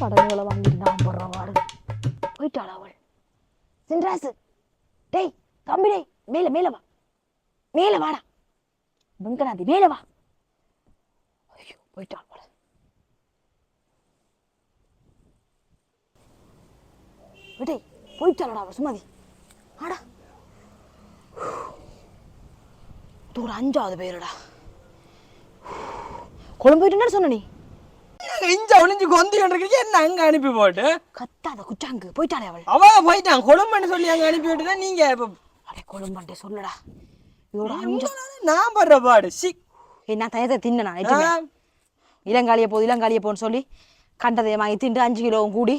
கடன்களை வாங்கிட்டு நான் போடுறவாடு போயிட்டாள் அவள்? சின்ராசு டேய் தம்பி டேய் மேல மேல வா. மேல வாடா. வெங்கடாதி மேல வா. ஐயோ போயிட்டாள் போல. டேய் போயிட்டாளடா அவள் சுமதி. ஆடா ஒரு அஞ்சாவது பேருடா. கொழும்பு போயிட்டுன்னு சொன்ன நீ? இஞ்ச ஒளிஞ்சு கொந்து கொண்டிருக்கீங்க என்ன அங்க அனுப்பி போட்டு? கத்தாத குச்சாங்கு. போயிட்டாளே அவள். அவ போயிட்டான். கொழும்புன்னு சொல்லி அங்க அனுப்பி விட்டுட்டா நீங்க அடே கொழும்பண்டே சொல்லடா. இதோட அஞ்சு நான் படுற பாடு. சி. ஏய், நான் தயத்தை தின்னா இளங்காலிய போ இளங்காலிய போன்னு சொல்லி கண்டதை வாங்கி திண்டு அஞ்சு கிலோவும் கூடி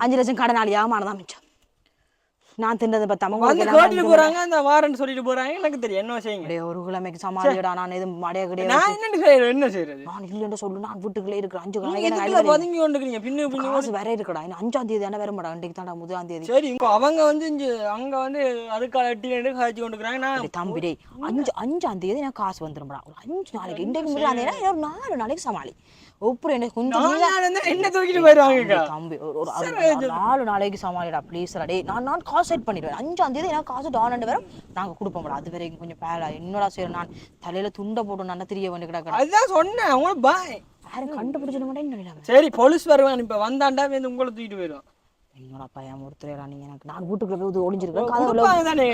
அஞ்சு லட்சம் கடனாளி ஆமானதான் மிச்சம். நான் திண்டதை பார்த்தாம வந்து கோட்டிட்டு போறாங்க அந்த வாரன்னு சொல்லிட்டு போறாங்க எனக்கு தெரியும். என்ன செய்யுங்க? ஒரு கிழமைக்கு சமாளியடா நான் எதுவும் அடைய கிடையாது நான் என்னன்னு செய்யறது? என்ன செய்யறது? நான் இல்லைன்னு சொல்லு நான் வீட்டுக்குள்ளே இருக்கிறேன். அஞ்சு அழுவலை. பதுங்கி கொண்டுக்கிறீங்க பின்னு பின்னு காசு வேற இருக்குடா. இன்னும் அஞ்சாம் தேதி தானே வர மாட்டா. இன்றைக்கு தாண்டா முதலாம் தேதி. சரி இப்போ அவங்க வந்து இங்க அங்க வந்து அதுக்கால எட்டி ரெண்டு காய்ச்சி கொண்டுக்கிறாங்க நான் தம்பி டேய் அஞ்சு அஞ்சாம் தேதி எனக்கு காசு வந்துரும்டா. ஒரு அஞ்சு நாளைக்கு இன்றைக்கு முதலாம் தேதி ஒரு நாலு நாளைக்கு சமாளி. ஒப்புறம் எனக்கு கொஞ்சம் என்ன தூக்கிட்டு போயிடுவாங்க தம்பி ஒரு நாலு நாளைக்கு சமாளிடா ப்ளீஸ் டே நான் நான் காசு செட் பண்ணிடுவேன். அஞ்சாம் தேதி எனக்கு காசு டான் வரும். நாங்க கொடுப்போம்டா அது வரைக்கும் கொஞ்சம் பேலா என்னடா செய்யற நான் தலையில துண்டை போட்டு நல்லா தெரிய வேண்டி கிடக்கிறேன். அதுதான் சொன்னேன். உங்களை பாய் யாரும் கண்டுபிடிச்சிட மாட்டேன்னு சரி போலீஸ் வருவான் இப்ப வந்தாண்டா வந்து உங்களை தூக்கிட்டு போயிடுவான் என்னடா பையன் ஒருத்தரா நீங்க எனக்கு? நான் வீட்டுக்குள்ள போய் ஒளிஞ்சிருக்கேன்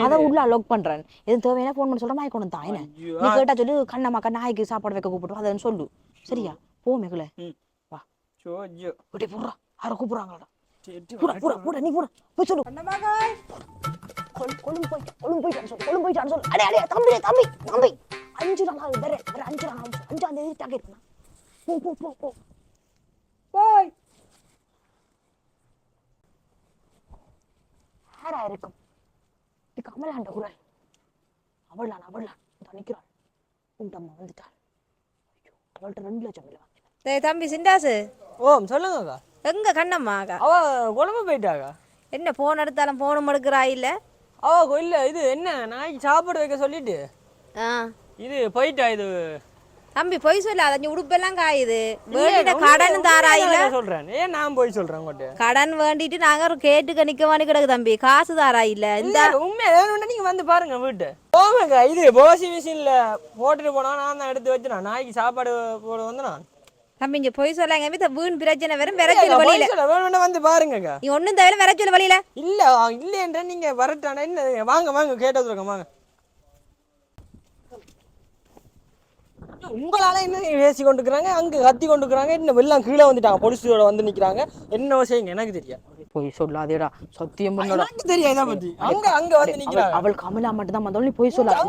கதை உள்ள லாக் பண்றேன். எதுவும் தேவையான ஃபோன் பண்ண சொல்ற மாதிரி கொண்டு தான் என்ன? ஐயோ. நீ கேட்டா சொல்லு கண்ணம்மாக்கா நாய்க்கு சாப்பாடு வைக்க கூப்பிட்டு அதை சொல்லு. சரியா? போ மேகல. வா. ஐயோ. விட்டே போடுறா. யாரை கூப்பிடுறாங்கடா பூரா பூரா பூரா நீ பூரா போய் சொல்லு. கொழு- கொழும்பு போயிட்டு கொழும்பு போயிட்டான்னு சொல்லு கொழும்பு போயிட்டான்னு சொல்லு அடே அடே தம்பி தம்பி தம்பி. அஞ்சு நாள் ஆகுது வேற வேற அஞ்சு நாள் ஆகுது. அஞ்சாம் தேதி டாக்கெட் பண்ணா போ போ போ போ. பாய். யாரா இருக்கும்? இது கமலாண்ட குரல். அவள்தான் அவள்தான். இதோ நிக்கிறாள். உண்டம்மா வந்துட்டாள். ஐயோ அவள்கிட்ட ரெண்டு லட்சம் இல்லை. தம்பி சிண்டாசு. ஓம் சொல்லுங்கக்கா. எங்க கண்ணம்மாக்கா அவ குழம்பு போயிட்டாக்கா? என்ன போன் எடுத்தாலும் போனும் எடுக்கிறா இல்ல? அவ இல்ல இது என்ன நாய்க்கு சாப்பாடு வைக்க சொல்லிட்டு? இது போயிட்டா இது. தம்பி பொய் சொல்லாத. நீ உடுப்பெல்லாம் காயுது. வேண்டிட்ட கடன் தாராயில சொல்றேன்? ஏன் நான் போய் சொல்றேன் கடன் வேண்டிட்டு நாங்க ஒரு கேட்டுக்க நிக்க வேண்டி கிடக்கு தம்பி. காசு தாரா இல்ல? இந்த உண்மையா வேணும்னா நீங்க வந்து பாருங்க வீட்டு. போமாக்கா இது வாஷிங் மிஷின்ல போட்டுட்டு போனா நான் தான் எடுத்து வச்சுனா நாய்க்கு சாப்பாடு போட வந்து நான் தம்பி இங்க பொய் சொல்லாங்க. வீத்த வீண் பிரச்சனை வரும் விரைச்சல் வழியில. வேணும்னா வந்து பாருங்கக்கா. நீ ஒண்ணும் தவிர விரைச்சல் வழியில. இல்ல இல்லைன்ற நீங்க வரட்டானா? வாங்க வாங்க கேட்டது வாங்க. உங்களால என்ன பேசி கொண்டுக்கிறாங்க அங்க கத்தி கொண்டுக்கிறாங்க இன்னும் எல்லாம் கீழே வந்துட்டாங்க போலீஸோட வந்து நிக்கிறாங்க என்ன செய்யுங்க எனக்கு தெரியும் போய் சொல்லாதேடா சத்தியம் பண்ணடா பத்தி அங்க அங்க வந்து அவள் நிக்கிறாங்க அவள் கமலா மட்டும் தான் வந்தாலும் நீ போய் சொல்லாத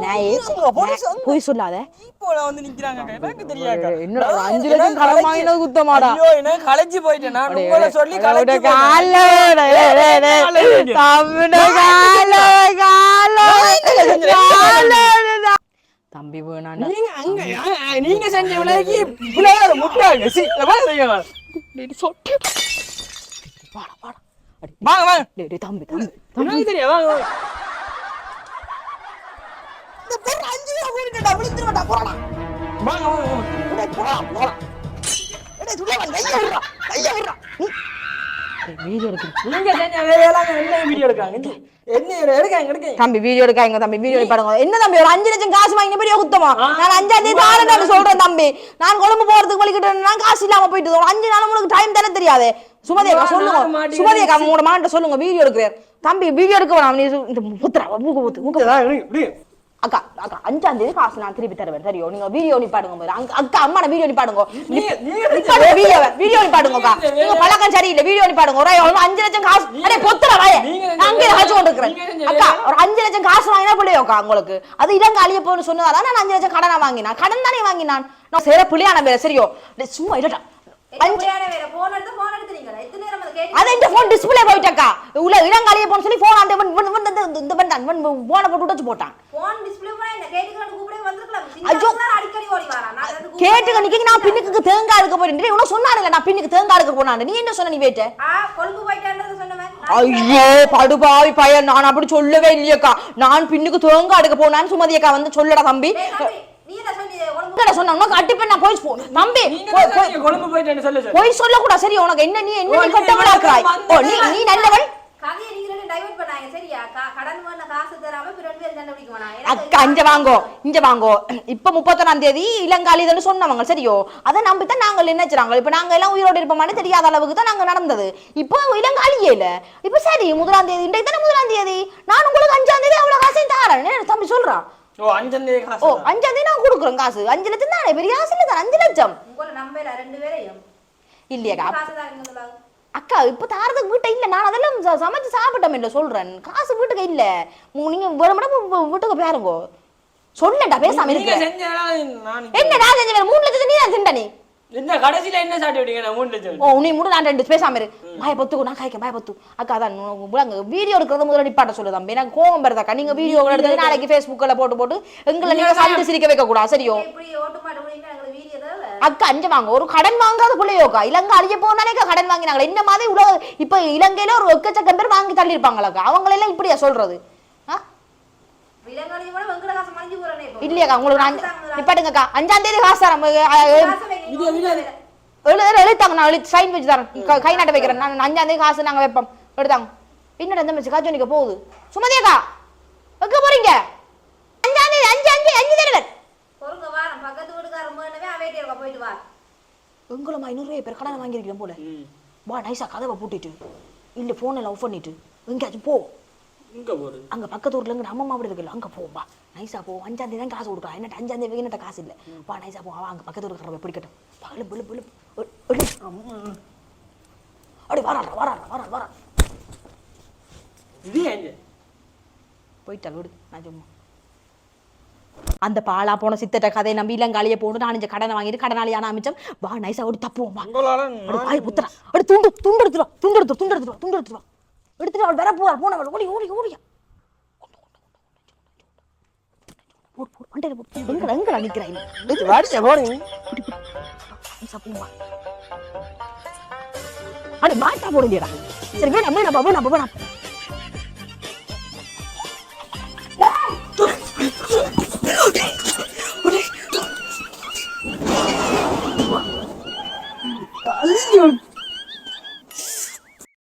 போய் சொல்லாத இப்போல வந்து நிக்கிறாங்க எனக்கு தெரியாக்கா என்னடா ஒரு நான் அஞ்சு எனக்கு லட்சம் கடன் களைச்சு- வாங்கினது குத்தமாடா ஐயோ எனக்கு களைச்சு போயிட்டேன் நான் உங்களை சொல்லி. கால்ல விட, டேய், கால்ல விடு, கால்ல விடு, கால்ல விடு. தம்பி வேணாண்டா நீங்க அங்க நீங்க செஞ்ச விலைக்கு பிள்ளையார முட்டாங்க சி பாருங்க டேய், சொட்டு. வாடா அடி, வாங்க வாங்க. டேய், தம்பி தம்பி எனக்கு தெரியும் வாங்க இந்த பேர் அஞ்சு ரூபா போட்டுட்டா விழுந்துருவாடா போடா. வாங்க வாங்க டேய், போடா போடா. டேய் வந்து கைய விடுறா. கைய விடுறா நீ டேய், வீடியோ எடுக்கு நீங்க செஞ்ச வேலையெல்லாம் என்ன வீடியோ எடுக்காங்க இந்த என்ன எடுக்காங்க தம்பி வீடியோ எடுக்காங்க தம்பி வீடியோ பாருங்க. என்ன தம்பி ஒரு அஞ்சு லட்சம் காசு வாங்கின பெரிய குத்தமா? நான் அஞ்சாம் தேதி தாரேன்னு சொல்றேன் தம்பி. நான் கொழும்பு போறதுக்கு வலிக்கிட்டு நான் காசு இல்லாம போயிட்டு ஒரு அஞ்சு நாள் உங்களுக்கு டைம் தானே தெரியாது. சுமதி அக்கா நான் சொல்லுங்க. மாட்டேன். சுமதி அக்கா உங்களோட மாட்ட சொல்லுங்க வீடியோ எடுக்கிறேன். தம்பி வீடியோ எடுக்க வேணாம். நீ இந்த முத்துறா மூக்க ஊத்து மூக்க அக்கா அக்கா அஞ்சாம் தேதி காசு நான் திருப்பி தருவேன். சரியோ நீங்க வீடியோ நிப்பாடுங்க. அங்க- அக்கா அம்மா வீடியோ நிப்பாடுங்க வீடியோ வீடியோ நிப்பாடுங்க நீங்க பழக்கம் சரியில்லை. வீடியோ நிப்பாடுங்க ஒரு அஞ்சு லட்சம் காசு. அடே பொத்துற வாய. அங்கே வச்சு கொண்டு இருக்கிறேன் நீங்க செஞ்ச அக்கா ஒரு அஞ்சு லட்சம் காசு வாங்கினா பிள்ளையோ அக்கா உங்களுக்கு? அது இடம் அழிய போன்னு சொன்னதால நான் அஞ்சு லட்சம் கடனை வாங்கினான். கடன் தானே வாங்கினான். நான் சேர பிள்ளையான பேர சரியோ. சும்மா இல்லடா போன் போன் அதை இந்த போன் டிஸ்பிளே போயிட்டக்கா. உள்ள அழிய போன்னு சொல்லி போன் அந்த இவன் இவன் இவன் இந்த பண்ணான் இவன் போனை போட்டு உடைச்சு போட்டான். போன் டிஸ்ப்ளே போனா என்ன? கேட்டுக்கலாம் கூப்பிடவே வந்திருக்கலாம். ஐயோ. சின்ன அடிக்கடி ஓடி வரா நான் அதுக்கு கூப்பிட- கேட்டுக்க நிக்க நான் பின்னுக்கு தேங்காய் எடுக்க போறேன். சொன்னானுங்க நான் பின்னுக்கு தேங்காய் எடுக்க போனான் நீ என்ன சொன்ன நீ போயிட்டு ஆ கொழும்பு போயிட்டான்றது சொன்னவன். ஐயோ படுபாவி பையன். நான் அப்படி சொல்லவே இல்லையக்கா. நான் பின்னுக்கு தேங்காய் எடுக்க போனான்னு சுமதி அக்கா வந்து சொல்லடா தம்பி எங்கட சொன்ன நான் போய் போ- தம்பி நீங்க போய் தான் சொல்ல சரி உனக்கு என்ன நீ என்ன ஓ, நீ நீ கட்டவளா இருக்கிறாய் வந்தா ஓ நீ நீ நல்லவள் கதையை நீங்க ரெண்டு டைவர்ட் பண்ணாங்க சரியா? க- கடன் பண்ண காசு தராம இப்ப ரெண்டு பேரும் கண்டுபிடிக்க வேணாம். அக்கா இங்க வாங்கோ இங்க வாங்கோ. இப்ப முப்பத்தொன்னாம் தேதி இளங்காலிதன்னு சொன்னவங்க சரியோ? அதை நம்பித்தான் நாங்கள் நினைச்சாங்க இப்ப நாங்க எல்லாம் உயிரோடு இருப்போமான்னு தெரியாத அளவுக்கு தான் நாங்க நடந்தது. இப்போ இளங்காலியே இல்ல. இப்ப சரி முதலாம் தேதி இன்றைக்கு தானே முதலாம் தேதி? நான் உங்களுக்கு அஞ்சாம் தேதி அவ்வளவு காசையும் தாரேன். என்ன தம்பி சொல்றான் ஓ அஞ்சாம் தேதி காசு ஓ அஞ்சாம் தேதி நான் கொடுக்குறேன் காசு. அஞ்சு லட்சம் தானே? பெரிய காசு இல்ல தானே? அஞ்சு லட்சம். உங்களை நம்பல ரெண்டு பேரையும். தாங்க அக்கா இப்ப தாரதுக்கு வீட்டை இல்ல. நான் அதெல்லாம் சமைச்சு சாப்பிட்டோம் இல்ல சொல்றேன். காசு வீட்டுக்கு இல்ல. மு- நீங்க வேணும்னா வீட்டுக்கு பாருங்க சொல்லட்டா பேசாம என்ன நான் செஞ்ச வேலை? மூணு லட்சத்தை நீ தான் திண்ட நீ? என்ன கடைசியில என்ன சாப்பிட்டு நான் மூணு லட்சம் ஓ நீ மூணு நான் ரெண்டு பேசாம இரு. பாய பத்து நான் காய்க்க பாய பத்து. அக்கா முழங்க வீடியோ எடுக்கிறது முதல்ல நிப்பாட்ட சொல்லு தம்பி. எனக்கு கோவம் வருதாக்கா நீங்க வீடியோ எடுத்து நாளைக்கு ஃபேஸ்புக்ல போட்டு போட்டு எங்களை நீங்க சந்து சிரிக்க வைக்க கூடாது சரியோ? அக்கா அஞ்சு வாங்க. ஒரு கடன் வாங்காத பிள்ளையோக்கா இலங்கை அழிய போனாலேக்கா கடன் வாங்கினாங்களே. இந்த மாதிரி உலக இப்ப இலங்கையில ஒரு எக்கச்சக்கம் பேர் வாங்கி தள்ளி இருப்பாங்களாக்கா அவங்களெல்லாம் இப்படியா சொல்றது? ஆ? விலங்காலையும் கூட வெங்கட காசு மறைஞ்சு போறேனே இப்போ. இல்லையாக்கா உங்களுக்கு. நிப்பாட்டுங்கக்கா அஞ்சாம் தேதி காசு தரேன் காசை வைங்க, நீங்க ஒண்ணும் தேவையில்லை. எழு எழுத்தாங்க? நான் எழுத்து சைன் வச்சு தரேன். க- நாட்ட வைக்கிறேன். நான் அஞ்சாம் தேதி காசு நாங்க வைப்போம். எடுத்தாங்க என்னடா இந்த மிச்சு நிக்க போகுது. சுமதியக்கா வைக்க போறீங்க? அஞ்சாம் தேதி அஞ்சு அஞ்சு அஞ்சு தடவை. பொறுங்க வாரம் பக்கத்து வீட்டுக்காரன் வேணவே அவையிட்டே இருக்கா போயிட்டு வா. எங்களுமா ஐநூறு பேர் கடனை வாங்கியிருக்கிறோம் போல. வா நைஸா கதவை பூட்டிட்டு இல்ல போன் எல்லாம் ஆஃப் பண்ணிட்டு எங்கேயாச்சும் போ. இங்க அங்க பக்கத்து ஊர்ல இருந்து அம்மா வீடு இருக்குல்ல அங்க போ வா. நைஸா போ. அஞ்சாம் தேதி தான் காசு கொடுக்கலாம் என்ன அஞ்சாம் தேதி என்னட்ட காசு இல்ல. வா நைஸா போ. அங்க பக்கத்து ஊருக்கு பிடிக்கட்டும். பகல பிள்ளு பிள்ளு அப்படி வராடா வராடா வராடா வரா இது ஏங்க? போயிட்டால் விடு. நான் சும்மா. அந்த பாலா போன சித்தட்ட கதையை நம்பி இளங்காலியை போட்டு நான் இந்த கடனை வாங்கிட்டு கடனாளியான அமைச்சம் வா நைஸா ஓடி தப்புவோம் வா. வாய் புத்துறா அடி துண்டு துண்டு எடுத்துருவா துண்டு எடுத்து துண்டு எடுத்துருவா துண்டு எடுத்துருவா எடுத்துட்டு அவள் வேற போவார் போன அவள் ஓடி ஓடி ஓடியா எங்க எங்க நிக்கிறேன் வாடிச்சே போறீங்க சப்புமா அட மாட்டா போடுங்கடா சரி வேணா வேணா பாபா நான் பாபா நான்